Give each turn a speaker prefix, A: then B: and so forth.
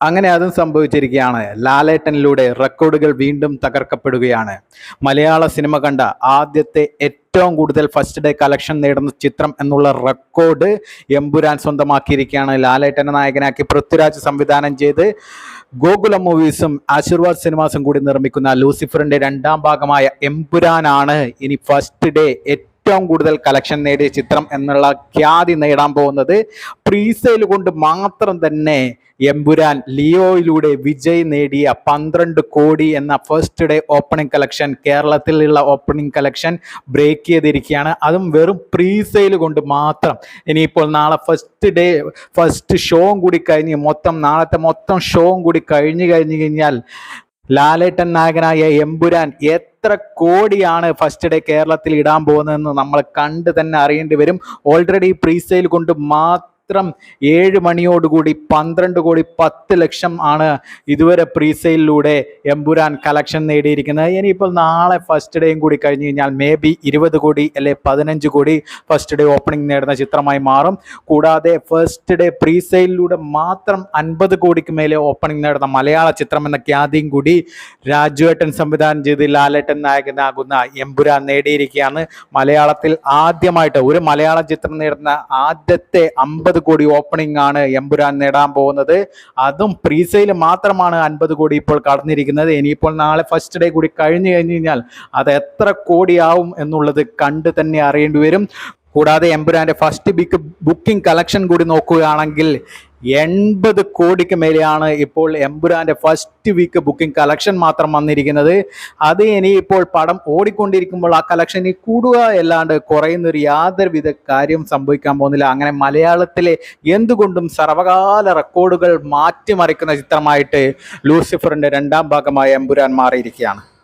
A: അങ്ങനെ അതും സംഭവിച്ചിരിക്കുകയാണ്. ലാലേട്ടനിലൂടെ റെക്കോർഡുകൾ വീണ്ടും തകർക്കപ്പെടുകയാണ്. മലയാള സിനിമ കണ്ട ആദ്യത്തെ ഏറ്റവും കൂടുതൽ ഫസ്റ്റ് ഡേ കളക്ഷൻ നേടുന്ന ചിത്രം എന്നുള്ള റെക്കോർഡ് എമ്പുരാൻ സ്വന്തമാക്കിയിരിക്കുകയാണ്. ലാലേട്ടനെ നായകനാക്കി പൃഥ്വിരാജ് സംവിധാനം ചെയ്ത് ഗോകുലം മൂവീസും ആശീർവാദ് സിനിമാസും കൂടി നിർമ്മിക്കുന്ന ലൂസിഫറിന്റെ രണ്ടാം ഭാഗമായ എമ്പുരാനാണ് ഇനി ഫസ്റ്റ് ഡേ ഏറ്റവും കൂടുതൽ കളക്ഷൻ നേടിയ ചിത്രം എന്നുള്ള ഖ്യാതി നേടാൻ പോകുന്നത് പ്രീസെയിൽ കൊണ്ട് മാത്രം തന്നെ എമ്പുരാൻ ലിയോയിലൂടെ വിജയ് നേടിയ പന്ത്രണ്ട് കോടി എന്ന ഫസ്റ്റ് ഡേ ഓപ്പണിംഗ് കളക്ഷൻ കേരളത്തിലുള്ള ഓപ്പണിംഗ് കളക്ഷൻ ബ്രേക്ക് ചെയ്തിരിക്കുകയാണ്. അതും വെറും പ്രീസെയിൽ കൊണ്ട് മാത്രം. ഇനിയിപ്പോൾ നാളെ ഫസ്റ്റ് ഡേ ഫസ്റ്റ് ഷോയും കൂടി കഴിഞ്ഞ് മൊത്തം നാളത്തെ മൊത്തം ഷോയും കൂടി കഴിഞ്ഞ് കഴിഞ്ഞ് കഴിഞ്ഞാൽ ലാലേട്ടൻ നായകനായ എമ്പുരാൻ എത്ര കോടിയാണ് ഫസ്റ്റ് ഡേ കേരളത്തിൽ ഇടാൻ പോകുന്നതെന്ന് നമ്മൾ കണ്ട് തന്നെ അറിയേണ്ടി വരും. ഓൾറെഡി പ്രീസെയിൽ കൊണ്ട് മാത്രം ഏഴ് മണിയോടുകൂടി പന്ത്രണ്ട് കോടി പത്ത് ലക്ഷം ആണ് ഇതുവരെ പ്രീസെയിലൂടെ എമ്പുരാൻ കളക്ഷൻ നേടിയിരിക്കുന്നത്. ഇനിയിപ്പോൾ നാളെ ഫസ്റ്റ് ഡേയും കൂടി കഴിഞ്ഞ് കഴിഞ്ഞാൽ മേ ബി ഇരുപത് കോടി അല്ലെ പതിനഞ്ച് കോടി ഫസ്റ്റ് ഡേ ഓപ്പണിംഗ് നേടുന്ന ചിത്രമായി മാറും. കൂടാതെ ഫസ്റ്റ് ഡേ പ്രീസെയിലൂടെ മാത്രം അൻപത് കോടിക്ക് മേലെ ഓപ്പണിംഗ് നേടുന്ന മലയാള ചിത്രം എന്ന ഖ്യാതിയും കൂടി രാജുവേട്ടൻ സംവിധാനം ചെയ്ത് ലാലേട്ടൻ നായകനാകുന്ന എമ്പുരാൻ നേടിയിരിക്കുകയാണ്. മലയാളത്തിൽ ആദ്യമായിട്ട് ഒരു മലയാള ചിത്രം നേടുന്ന ആദ്യത്തെ അമ്പത് കോടി ഓപ്പണിംഗ് ആണ് എമ്പുരാൻ നേടാൻ പോകുന്നത്. അതും പ്രീസെയിൽ മാത്രമാണ് അൻപത് കോടി ഇപ്പോൾ കടന്നിരിക്കുന്നത്. ഇനിയിപ്പോൾ നാളെ ഫസ്റ്റ് ഡേ കൂടി കഴിഞ്ഞു കഴിഞ്ഞു കഴിഞ്ഞാൽ അത് എത്ര കോടിയാവും എന്നുള്ളത് കണ്ട് തന്നെ അറിയേണ്ടി വരും. കൂടാതെ എമ്പുരാന്റെ ഫസ്റ്റ് ബിക്ക് ബുക്കിംഗ് കളക്ഷൻ കൂടി നോക്കുകയാണെങ്കിൽ എൺപത് കോടിക്ക് മേലെയാണ് ഇപ്പോൾ എമ്പുരാന്റെ ഫസ്റ്റ് വീക്ക് ബുക്കിംഗ് കളക്ഷൻ മാത്രം വന്നിരിക്കുന്നത്. അത് ഇനി ഇപ്പോൾ പടം ഓടിക്കൊണ്ടിരിക്കുമ്പോൾ ആ കളക്ഷൻ ഇനി കൂടുക അല്ലാണ്ട് കുറയുന്നൊരു യാതൊരുവിധ കാര്യം സംഭവിക്കാൻ പോകുന്നില്ല. അങ്ങനെ മലയാളത്തിലെ എന്തുകൊണ്ടും സർവകാല റെക്കോർഡുകൾ മാറ്റിമറിക്കുന്ന ചിത്രമായിട്ട് ലൂസിഫറിന്റെ രണ്ടാം ഭാഗമായ എമ്പുരാൻ മാറിയിരിക്കുകയാണ്.